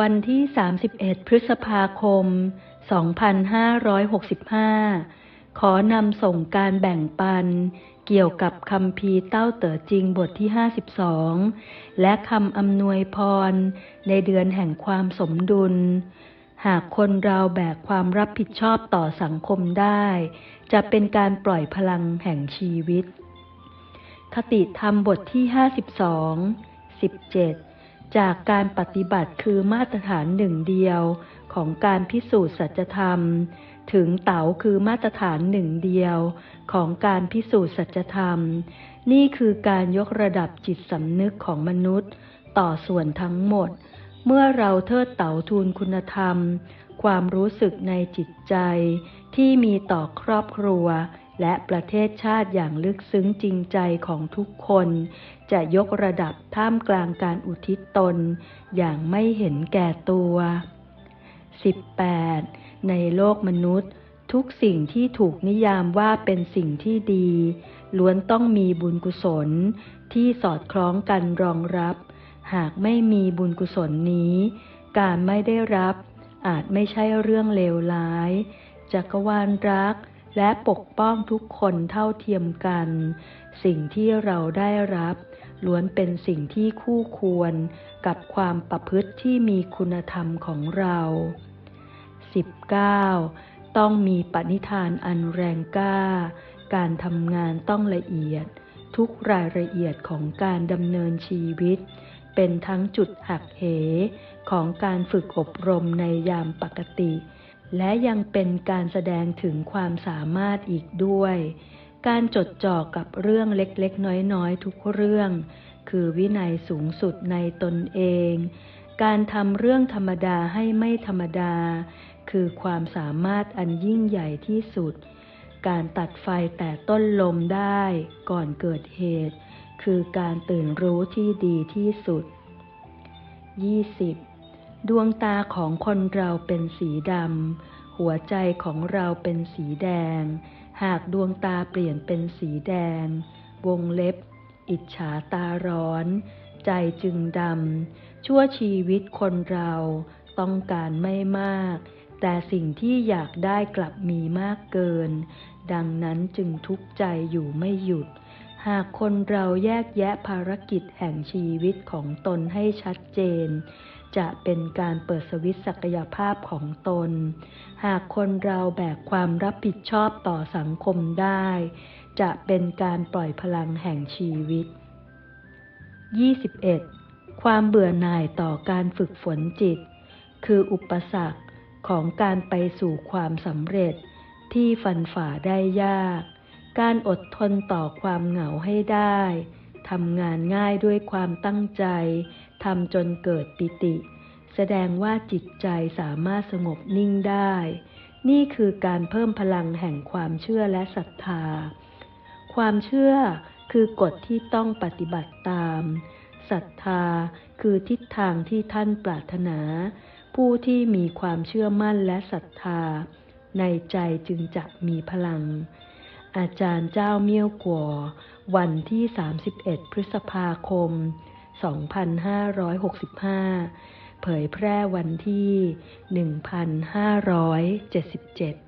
วันที่ 31 พฤษภาคม 2565 ขอนำส่งการแบ่งปัน เกี่ยวกับคำพีเต้าเต๋อจริงบทที่ 52 และคำอำนวยพร ในเดือนแห่งความสมดุล หากคนเราแบกความรับผิดชอบต่อสังคมได้ จะเป็นการปล่อยพลังแห่งชีวิต คติธรรมบทที่ 52 17 จากการปฏิบัติคือมาตรฐานหนึ่งเดียวของการพิสูจน์สัจธรรม ถึงเต๋าคือมาตรฐานหนึ่งเดียวของการพิสูจน์สัจธรรม นี่คือการยกระดับจิตสำนึกของมนุษย์ต่อส่วนทั้งหมด เมื่อเราเทิดเต๋าทูลคุณธรรม ความรู้สึกในจิตใจที่มีต่อครอบครัว และประเทศชาติอย่างลึกซึ้งจริงใจของทุกคน จะยกระดับท่ามกลางการอุทิศตน อย่างไม่เห็นแก่ตัว 18. ในโลกมนุษย์ ทุกสิ่งที่ถูกนิยามว่าเป็นสิ่งที่ดี ล้วนต้องมีบุญกุศล ที่สอดคล้องกันรองรับ หากไม่มีบุญกุศลนี้ การไม่ได้รับอาจไม่ใช่เรื่องเลวร้าย จักรวาลรัก และปกป้องทุกคนเท่าเทียมกัน สิ่งที่เราได้รับ ล้วนเป็นสิ่งที่คู่ควรกับความประพฤติที่มีคุณธรรมของเรา 19. ต้องมีปณิธานอันแรงกล้า การทำงานต้องละเอียด ทุกรายละเอียดของการดำเนินชีวิต เป็นทั้งจุดหักเหของการฝึกอบรมในยามปกติ และยังเป็นการแสดงถึงความสามารถอีกด้วย การจดจ่อกับเรื่องเล็กๆ น้อยๆ ทุกเรื่อง คือวินัยสูงสุดในตนเอง การทำเรื่องธรรมดาให้ไม่ธรรมดา คือความสามารถอันยิ่งใหญ่ที่สุด การตัดไฟแต่ต้นลมได้ก่อนเกิดเหตุ คือการตื่นรู้ที่ดีที่สุด 20. ดวงตาของคนเราเป็นสีดำ หัวใจของเราเป็นสีแดง หากดวงตาเปลี่ยนเป็นสีแดง วงเล็บ อิจฉาตาร้อน ใจจึงดำ ชั่วชีวิตคนเราต้องการไม่มาก แต่สิ่งที่อยากได้กลับมีมากเกิน ดังนั้นจึงทุกข์ใจอยู่ไม่หยุดหากคนเราแยกแยะภารกิจแห่งชีวิตของตนให้ชัดเจน จะเป็นการเปิดสวิตศักยภาพของตน หากคนเราแบกความรับผิดชอบต่อสังคมได้ จะเป็นการปล่อยพลังแห่งชีวิต 21. ความเบื่อหน่ายต่อการฝึกฝนจิต คืออุปสรรคของการไปสู่ความสำเร็จที่ฟันฝ่าได้ยาก การอดทนต่อความเหงาให้ได้ทำงานง่ายด้วยความตั้งใจ ทำจนเกิดปิติ แสดงว่าจิตใจสามารถสงบนิ่งได้ นี่คือการเพิ่มพลังแห่งความเชื่อและศรัทธา ความเชื่อคือกฎที่ต้องปฏิบัติตามศรัทธาคือทิศทางที่ท่านปรารถนา ผู้ที่มีความเชื่อมั่นและศรัทธา ในใจจึงจะมีพลัง อาจารย์เจ้าเมี่ยวกัววันที่ 31 พฤษภาคม 2565 เผยแพร่วันที่ 1577